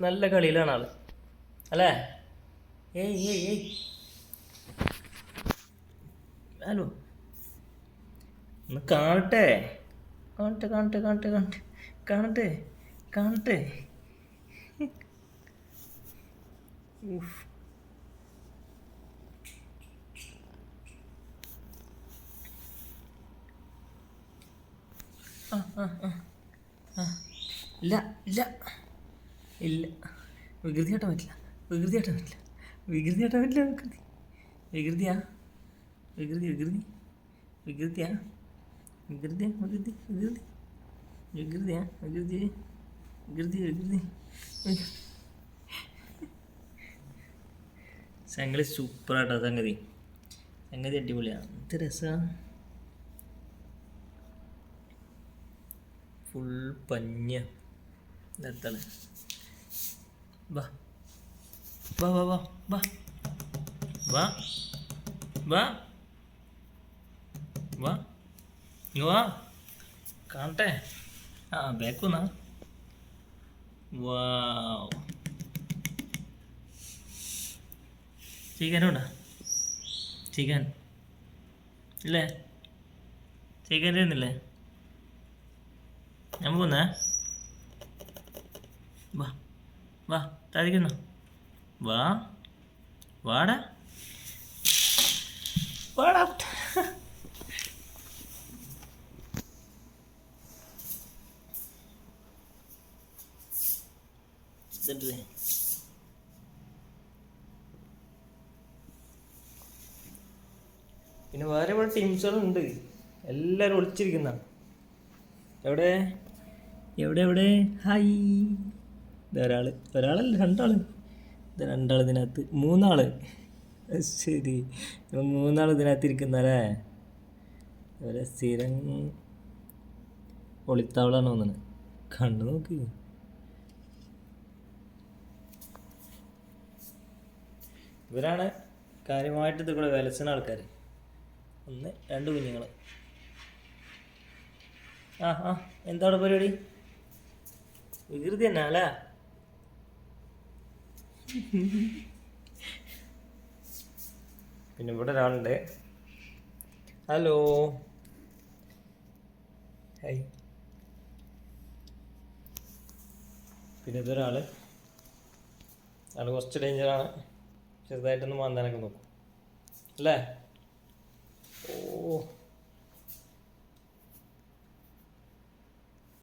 നല്ല കളിയിലാണ് ആൾ അല്ലേ? ഏയ് ഏയ് ഏയ്. ഹലോ. ഒന്ന് കാണട്ടെ. കാണട്ടെ കാണട്ടെ കാണട്ടെ കാണട്ടെ. കാണട്ടെ കാണട്ടെ. ഉഫ്. ഇല്ല ഇല്ല. ഇല്ല. വികൃതി കാട്ടാൻ പറ്റില്ല. വികൃതി കാട്ടാൻ പറ്റില്ല. വികൃതി കാട്ടാൻ പറ്റില്ല വികൃതി. വികൃതിയാ. വികൃതി വികൃതി. വികൃതിയാ. വികൃതി വികൃതി വികൃതി. വികൃതിയാ വികൃതി. വികൃതി വികൃതി. സംഗതി സൂപ്പറാട്ടോ സംഗതി. സംഗതി അടിപൊളിയാണ് എന്ത് രസമാണ് ഫുൾ പഞ്ഞ നിർത്തൽ വാ. വാ വാ വാ വാ. വാ. വാ. വാ. ഇങ്ങ് വാ. കാണട്ടെ. ആ ബേക്കുന്നാ വാ ചിക്കനുണ്ടോ? ചിക്കൻ. ഇല്ലേ? ചിക്കൻ തരുന്നില്ലേ ഞാൻ പോന്നേ വാ. വാ താതിക്കുന്നു വാ. വാടാ. വാടാ ഇതുണ്ടല്ലേ പിന്നെ വേറെ ഇവിടെ ടീംസുകളുണ്ട്. എല്ലാവരും ഒളിച്ചിരിക്കുന്ന. എവിടെ? എവിടെ എവിടെ? ഹായ്. ഒരാൾ ഒരാളല്ല രണ്ടാൾ. രണ്ടാൾ ഇതിനകത്ത്. മൂന്നാൾ. ശരി. മൂന്നാൾ ഇതിനകത്ത് ഇരിക്കുന്നല്ലേ ഒരു സ്ഥിരം ഒളിത്താവളാണ് തോന്നുന്നത് കണ്ടു നോക്ക്. ഇവരാണ് കാര്യമായിട്ട് ഇത് കൂടെ വിലസണ ആൾക്കാർ ഒന്ന് രണ്ട് കുഞ്ഞുങ്ങൾ ആ ആ എന്താണ് പരിപാടി? വികൃതി തന്നെ അല്ലേ? പിന്നെ ഇവിടെ ഒരാളുണ്ട്. ഹലോ. ഹൈ പിന്നെ ഇതൊരാൾ ആൾ കുറച്ച് ഡേഞ്ചറാണ് ചെറുതായിട്ടൊന്ന് മാന്താനൊക്കെ നോക്കും. അല്ലേ? ഓ.